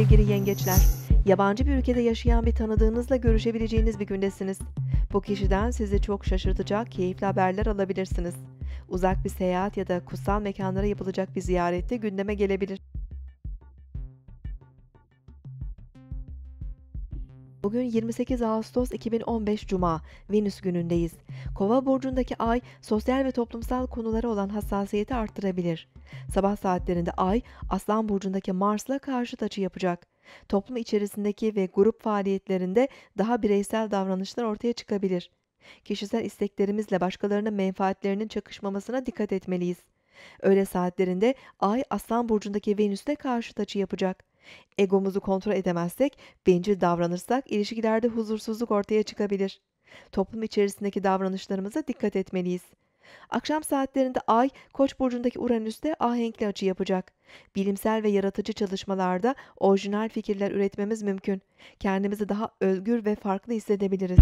Sevgili yengeçler, yabancı bir ülkede yaşayan bir tanıdığınızla görüşebileceğiniz bir gündesiniz. Bu kişiden sizi çok şaşırtacak keyifli haberler alabilirsiniz. Uzak bir seyahat ya da kutsal mekanlara yapılacak bir ziyarette gündeme gelebilir. Bugün 28 Ağustos 2015 Cuma, Venüs günündeyiz. Kova burcundaki ay sosyal ve toplumsal konulara olan hassasiyeti arttırabilir. Sabah saatlerinde ay Aslan burcundaki Mars'la karşıt açı yapacak. Toplum içerisindeki ve grup faaliyetlerinde daha bireysel davranışlar ortaya çıkabilir. Kişisel isteklerimizle başkalarının menfaatlerinin çakışmamasına dikkat etmeliyiz. Öğle saatlerinde Ay Aslan burcundaki Venüs'le karşıt açı yapacak. Egomuzu kontrol edemezsek, bencil davranırsak ilişkilerde huzursuzluk ortaya çıkabilir. Toplum içerisindeki davranışlarımıza dikkat etmeliyiz. Akşam saatlerinde Ay, Koç burcundaki Uranüs'te ahenkli açı yapacak. Bilimsel ve yaratıcı çalışmalarda orijinal fikirler üretmemiz mümkün. Kendimizi daha özgür ve farklı hissedebiliriz.